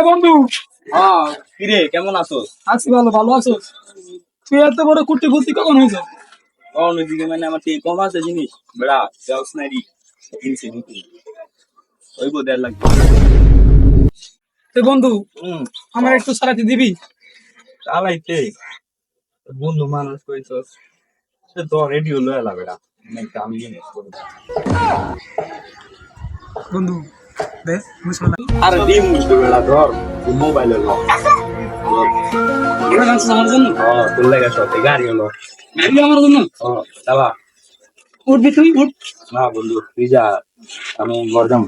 এ বন্ধু। কিরে কেমন আছো? আছি ভালো ভালো আছো? তুই এত বড় কুটি ফুটি কখন হয়েছ কোন ওইদিকে মানে আমার থেকে কম আছে জিনিস? বেড়া যাও স্নাইডি কিনছি নাকি ওই বো দেড় লাগবে বন্ধু আমার একটু সারাতে দিবি? চালাইতে বন্ধু মানুষ কইছস সে তো রেডি হলো এলা বেড়া। আমি বন্ধু আরে মুখে বেড়া ধর মোবাইলে ল এটা জানছিস আমার জন্য তোর লেগে সত্যি গাড়ি হলো। গাড়ি আমার জন্য চালা। উঠবি তুই উঠ না বন্ধু তুই যা আমি ঘর যাব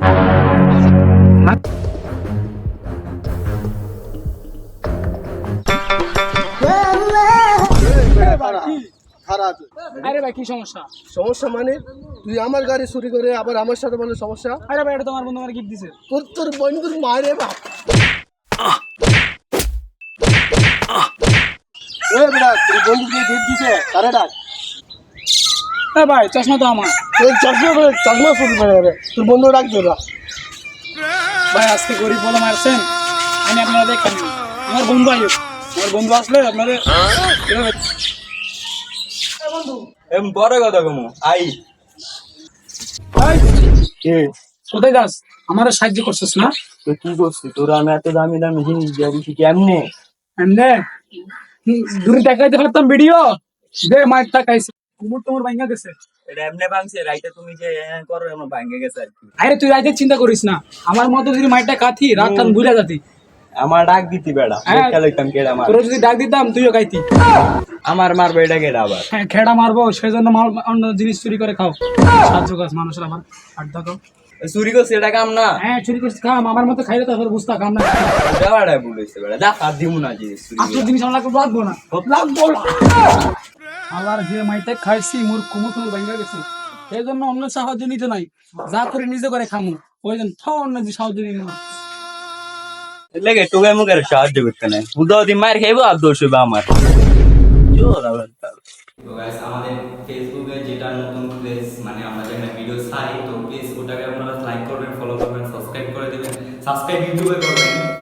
খারাপ আরে ভাই কি সমস্যা? সমস্যা মানে তুই আমার গাড়ি চুরি করে আবার আমার সাথে বলে সমস্যা? আরে ভাই এটা তোমার বন্ধু আমার গিফট দিছে। তোর তোর বন্ধুর মায়ের বাপ। এ বেটা তোর বন্ধুকে গিফট দিছে? আরে ডাক? এ ভাই চশমা তো আমার। তোর চশমা করে চশমা চুরি করে রে তোর বন্ধু ডাক দে ভাই আজকে গরিব বলে মারছেন। আমি আপনারা দেখেন। আমার বন্ধু আইব আমার বন্ধু আসলে এ বন্ধু। এম পরে কথা কমু। আই। কোথায় যাস? আমার সাহায্য করছিস না? তো কি করছিস তোরা আমি এত দামি দামি জিনিস দিয়ে দিছি কেমনে? এমনে দূরে দেখাইতে পারতাম ভিডিও। দে মাইক টাকাইছে কুমুর তোমার ভাঙ্গা গেছে। এটা এমনি ভাঙছে রাইতে তুমি যে হ্যাঁ করো এমন ভাঙে গেছে আর কি। আরে তুই রাইতে চিন্তা করিস না। আমার মতো যদি মাইকটা কাথি রাত টান ঘুরে যাতি। আমার ডাক দিতি বেড়া হ্যাঁ। দেখা কেডা আমার তোর যদি ডাক দিতাম তুইও খাইতি। আমার মারবে এটা কেডা আবার? হ্যাঁ খেড়া মারবো সেই জন্য অন্য জিনিস চুরি করে খাও। সাহায্য কাজ মানুষের আমার দেখো। চুরি করছে এটা কাম না। হ্যাঁ চুরি করছিস খাম আমার মতো খাইলে তো বুঝতা খাম না। ভুল হয়েছে বেড়া আর দিমু না জিনিস চুরি আসল জিনিস আমার লাগবো না। লাগবো না। আবার যে মাইটা খাইছি মোর কুমো ভাঙ্গা গেছে। সেই জন্য অন্য সাহায্য নিতে নাই। যা করে নিজে করে খামু। ওই জন্য অন্য সাহায্য নিতে না। লেগে টুকে মুখের সাহায্য করতে নাই। উদাও দিন মার খাইবো আর দোষ হইবে আমার। জোর আবার তো গাইস আমাদের ফেসবুকে যেটা নতুন প্লেস মানে আমরা যেখানে ভিডিও ছাড়ি, তো প্লিজ ওটাকে আপনারা লাইক করবেন ফলো করবেন সাবস্ক্রাইব করে দিবেন। সাবস্ক্রাইব ইউটিউবে করবেন।